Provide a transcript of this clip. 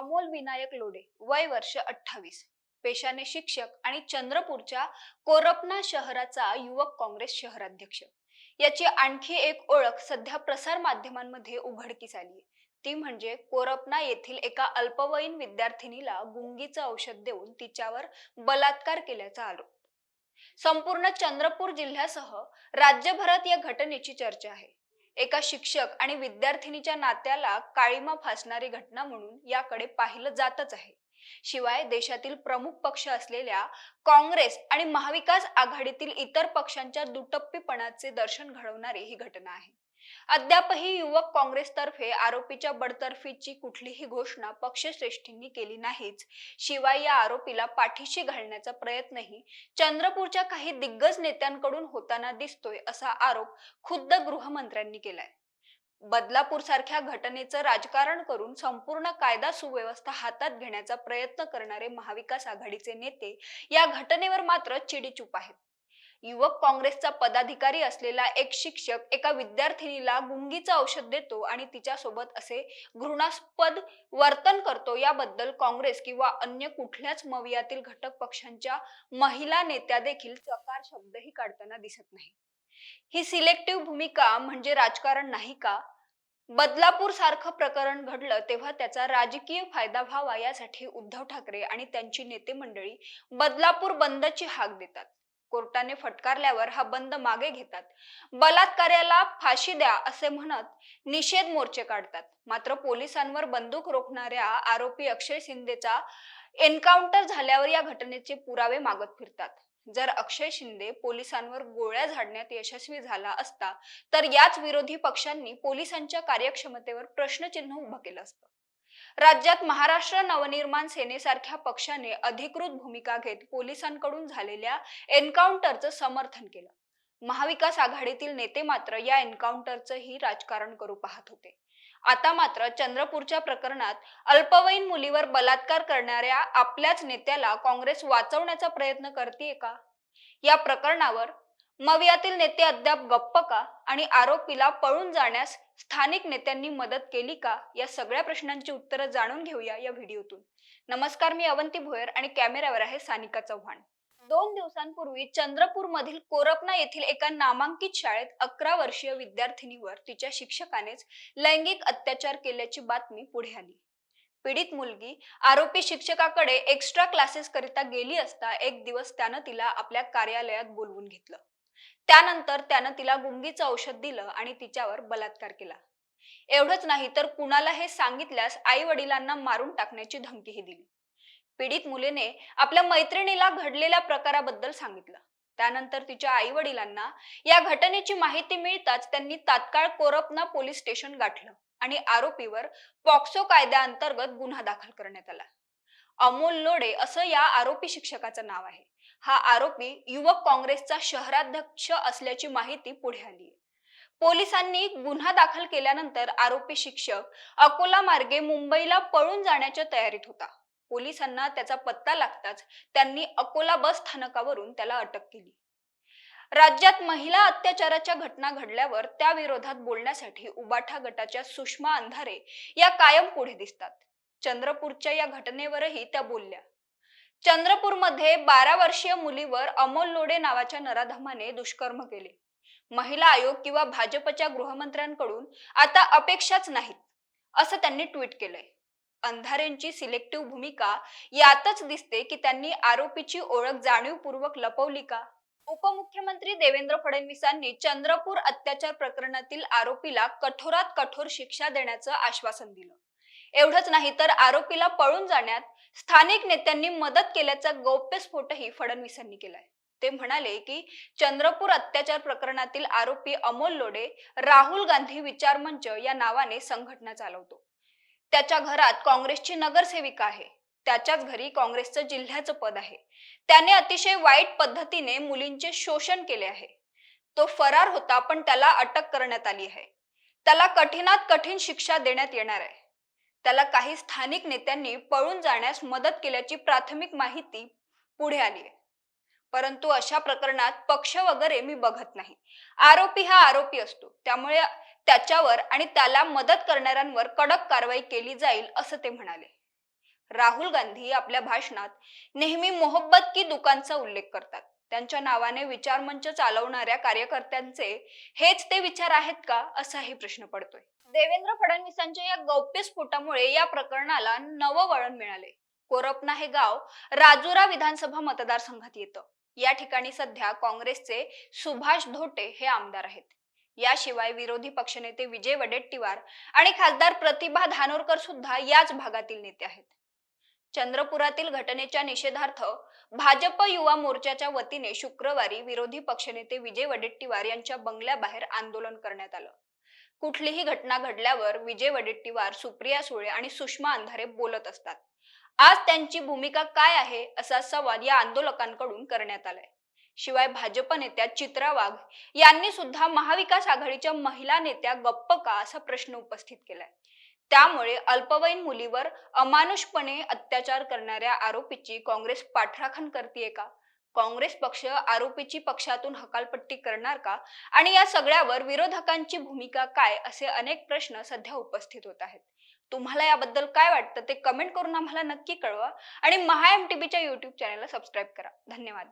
अमोल विनायक लोडे वय वर्ष अठ्ठावीस. पेशाने शिक्षक आणि चंद्रपूरच्या कोरपना शहराचा युवक काँग्रेस शहराध्यक्ष. याची आणखी एक ओळख सध्या प्रसार माध्यमांमध्ये उघडकीस आली ती म्हणजे कोरपना येथील एका अल्पवयीन विद्यार्थिनीला गुंगीचं औषध देऊन तिच्यावर बलात्कार केल्याचा आरोप. संपूर्ण चंद्रपूर जिल्ह्यासह राज्यभरात या घटनेची चर्चा आहे. एका शिक्षक आणि विद्यार्थिनीच्या नात्याला काळीमा फासणारी घटना म्हणून याकडे पाहिलं जातच आहे. शिवाय देशातील प्रमुख पक्ष असलेल्या काँग्रेस आणि महाविकास आघाडीतील इतर पक्षांच्या दुटप्पीपणाचे दर्शन घडवणारी ही घटना आहे. अद्यापही युवक काँग्रेसतर्फे आरोपीच्या बडतर्फीची कुठलीही घोषणा पक्षश्रेष्ठींनी केली नाहीच. शिवाय या आरोपीला पाठीशी घालण्याचा प्रयत्नही चंद्रपूरच्या काही दिग्गज नेत्यांकडून होताना दिसतोय असा आरोप खुद्द गृहमंत्र्यांनी केलाय. बदलापूर सारख्या घटनेचं राजकारण करून संपूर्ण कायदा सुव्यवस्था हातात घेण्याचा प्रयत्न करणारे महाविकास आघाडीचे नेते या घटनेवर मात्र चिडीचूप आहेत. युवक काँग्रेसचा पदाधिकारी असलेला एक शिक्षक एका विद्यार्थिनीला गुंगीचं औषध देतो आणि तिच्यासोबत असे घृणास्पद वर्तन करतो. याबद्दल काँग्रेस किंवा अन्य कुठल्याच मवियातील घटक पक्षांच्या महिला नेत्या देखील चकार शब्दही काढताना दिसत नाही. ही सिलेक्टिव्ह भूमिका म्हणजे राजकारण नाही का? बदलापूर सारखं प्रकरण घडलं तेव्हा त्याचा राजकीय फायदा व्हावा यासाठी उद्धव ठाकरे आणि त्यांची नेते मंडळी बदलापूर बंदची हाक देतात. कोर्टाने फटकारल्यावर हा बंद मागे घेतात. बलात्कार्याला फाशी द्या असे म्हणत निषेध मोर्चे काढतात. मात्र पोलिसांवर बंदूक रोखणाऱ्या आरोपी अक्षय शिंदेचा एन्काउंटर झाल्यावर या घटनेचे पुरावे मागत फिरतात. जर अक्षय शिंदे पोलिसांवर गोळ्या झाडण्यात यशस्वी झाला असता तर याच विरोधी पक्षांनी पोलिसांच्या कार्यक्षमतेवर प्रश्नचिन्ह उभं केलं असतं. राज्यात महाराष्ट्र नवनिर्माण सेनेसारख्या पक्षाने अधिकृत भूमिका घेत पोलिसांकडून झालेल्या एन्काउंटरचं समर्थन केलं. महाविकास आघाडीतील नेते मात्र या एन्काउंटरचंही राजकारण करू पाहत होते. आता मात्र चंद्रपूरच्या प्रकरणात अल्पवयीन मुलीवर बलात्कार करणाऱ्या आपल्याच नेत्याला काँग्रेस वाचवण्याचा प्रयत्न करते का? या प्रकरणावर मवियातील नेते अद्याप गप्प का? आणि आरोपीला पळून जाण्यास स्थानिक नेत्यांनी मदत केली का? या सगळ्या प्रश्नांची उत्तरं जाणून घेऊया या व्हिडिओतून. नमस्कार मी अवंती भोयर आणि कॅमेऱ्यावर आहे सानिका चव्हाण. दोन दिवसांपूर्वी चंद्रपूर मधील कोरपना येथील एका नामांकित शाळेत अकरा वर्षीय विद्यार्थिनीवर तिच्या शिक्षकानेच लैंगिक अत्याचार केल्याची बातमी पुढे आली. पीडित मुलगी आरोपी शिक्षकाकडे एक्स्ट्रा क्लासेस करिता गेली असता एक दिवस त्यानं तिला आपल्या कार्यालयात बोलवून घेतलं. त्यानंतर त्यानं तिला गुंगीचं औषध दिलं आणि तिच्यावर बलात्कार केला. एवढंच नाही तर कुणाला हे सांगितल्यास आई वडिलांना मारून टाकण्याची धमकीही दिली. पीडित मुलीने आपल्या मैत्रिणीला घडलेल्या प्रकाराबद्दल सांगितलं. त्यानंतर तिच्या आई वडिलांना या घटनेची माहिती मिळताच त्यांनी तात्काळ कोरपना पोलीस स्टेशन गाठलं आणि आरोपीवर पॉक्सो कायद्याअंतर्गत गुन्हा दाखल करण्यात आला. अमोल लोडे असं या आरोपी शिक्षकाचं नाव आहे. हा आरोपी युवक काँग्रेसचा शहराध्यक्ष असल्याची माहिती पुढे आली पोलिसांनी गुन्हा दाखल केल्यानंतर आरोपी शिक्षक अकोला मार्गे मुंबईला पळून जाण्याच्या तयारीत होता. पोलिसांना त्याचा पत्ता लागताच त्यांनी अकोला बस स्थानकावरून त्याला अटक केली. राज्यात महिला अत्याचाराच्या घटना घडल्यावर त्या विरोधात बोलण्यासाठी उबाठा गटाच्या सुषमा अंधारे या कायम पुढे दिसतात. चंद्रपूरच्या या घटनेवरही त्या बोलल्या. चंद्रपूरमध्ये बारा वर्षीय मुलीवर अमोल लोडे नावाच्या नराधमाने दुष्कर्म केले. महिला आयोग किंवा भाजपच्या गृहमंत्र्यांकडून आता अपेक्षाच नाहीत असं त्यांनी ट्विट केलंय. अंधारेंची सिलेक्टिव्ह भूमिका यातच दिसते की त्यांनी आरोपीची ओळख जाणीवपूर्वक लपवली का? उपमुख्यमंत्री देवेंद्र फडणवीसांनी चंद्रपूर अत्याचार प्रकरणातील आरोपीला कठोरात कठोर शिक्षा देण्याचं आश्वासन दिलं. एवढंच नाही तर आरोपीला पळून जाण्यात स्थानिक नेत्यांनी मदत केल्याचा गौप्यस्फोटही फडणवीसांनी केलाय. ते म्हणाले की चंद्रपूर अत्याचार प्रकरणातील आरोपी अमोल लोडे राहुल गांधी विचार मंच या नावाने संघटना चालवतो. त्याच्या घरात काँग्रेसची नगरसेविका आहे. त्याच्याच घरी काँग्रेसचं जिल्ह्याचं पद आहे. त्याने अतिशय वाईट पद्धतीने मुलींचे शोषण केले आहे. तो फरार होता पण त्याला अटक करण्यात आली आहे. त्याला कठीणात कठीण शिक्षा देण्यात येणार आहे. त्याला काही स्थानिक नेत्यांनी पळून जाण्यास मदत केल्याची प्राथमिक माहिती पुढे आली आहे परंतु अशा प्रकरणात पक्ष वगैरे मी बघत नाही. आरोपी हा आरोपी असतो. त्यामुळे त्याच्यावर आणि त्याला मदत करणाऱ्यांवर कडक कारवाई केली जाईल असं ते म्हणाले. राहुल गांधी आपल्या भाषणात नेहमी मोहब्बत की दुकानचा उल्लेख करतात. त्यांच्या नावाने विचारमंच चालवणाऱ्या कार्यकर्त्यांचे हेच ते विचार आहेत का असाही प्रश्न पडतोय. देवेंद्र फडणवीसांच्या या गौप्यस्फोटामुळे या प्रकरणाला नवं वळण मिळाले. कोरपना हे गाव राजुरा विधानसभा मतदारसंघात येतं. या ठिकाणी सध्या काँग्रेसचे सुभाष धोटे हे आमदार आहेत. याशिवाय विरोधी पक्षनेते विजय वडेट्टीवार आणि खासदार प्रतिभा धानोरकर सुद्धा याच भागातील नेते आहेत. चंद्रपुरातील घटनेच्या निषेधार्थ भाजप युवा मोर्चाच्या वतीने शुक्रवारी विरोधी पक्षनेते विजय वडेट्टीवार यांच्या बंगल्याबाहेर आंदोलन करण्यात आलं. कुठलीही घटना घडल्यावर विजय वडेट्टीवार सुप्रिया सुळे आणि सुषमा अंधारे बोलत असतात. आज त्यांची भूमिका काय आहे असा सवाल या आंदोलकांकडून करण्यात आलाय. शिवाय भाजप नेत्या चित्रा वाघ यांनी सुद्धा महाविकास आघाडीच्या महिला नेत्या गप्प का असा प्रश्न उपस्थित केलाय. त्यामुळे अल्पवयीन मुलीवर अमानुषपणे अत्याचार करणाऱ्या आरोपीची काँग्रेस पाठराखण करते का? काँग्रेस पक्ष आरोपीची पक्षातून हकालपट्टी करणार का? आणि या सगळ्यावर विरोधकांची भूमिका काय? असे अनेक प्रश्न सध्या उपस्थित होत आहेत. तुम्हाला याबद्दल काय वाटतं ते कमेंट करून आम्हाला नक्की कळवा. आणि महा एम टीव्हीच्या युट्यूब चॅनलला सबस्क्राईब करा. धन्यवाद.